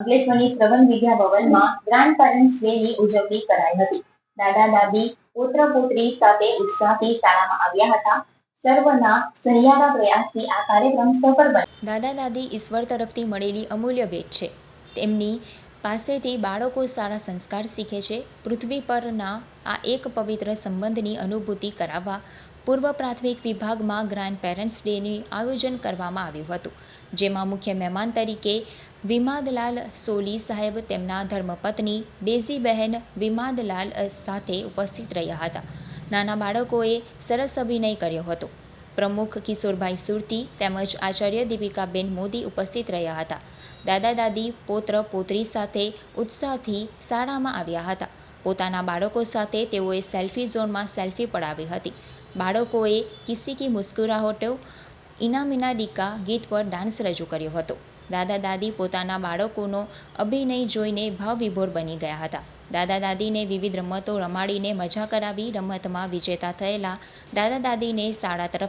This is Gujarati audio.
અંકલેશ્વરની શ્રવણ વિદ્યા ભવનમાં ગ્રાન્ડ પેરેન્ટ્સ ડે ઉજવણી કરાઈ હતી. દાદા દાદી, પુત્ર પુત્રી સાથે ઉત્સાહથી શાળામાં આવ્યા હતા. દાદા દાદી ઈશ્વર તરફથી મળેલી અમૂલ્ય ભેટ છે. તેમની પાસેથી બાળકો સારા સંસ્કાર શીખે છે. પૃથ્વી પરના આ એક પવિત્ર સંબંધની અનુભૂતિ કરાવવા પૂર્વ પ્રાથમિક વિભાગમાં ગ્રાન્ડ પેરેન્ટ્સ ડેનું આયોજન કરવામાં આવ્યું હતું, જેમાં મુખ્ય મહેમાન તરીકે વિમાદલાલ સોલી સાહેબ, તેમના ધર્મપત્ની ડેઝીબહેન વિમાદલાલ સાથે ઉપસ્થિત રહ્યા હતા. નાના બાળકોએ સરસ અભિનય કર્યો હતો. પ્રમુખ કિશોરભાઈ સુરતી તેમજ આચાર્ય દીપિકાબેન મોદી ઉપસ્થિત રહ્યા હતા. દાદા દાદી, પૌત્ર પોત્રી સાથે ઉત્સાહથી શાળામાં આવ્યા હતા. પોતાના બાળકો સાથે તેઓએ સેલ્ફી ઝોનમાં સેલ્ફી પડાવી હતી. બાળકોએ કિસ્સી કી મુસ્કુરાહટો ઇનામિના ડીકા ગીત પર ડાન્સ રજૂ કર્યો હતો. દાદા દાદી પોતાના બાળકોનો અભિનય જોઈને ભાવવિભોર બની ગયા હતા. દાદા દાદીને વિવિધ રમતો રમાડીને મજા કરાવી રમતમાં વિજેતા થયેલા દાદા દાદીને શાળા તરફથી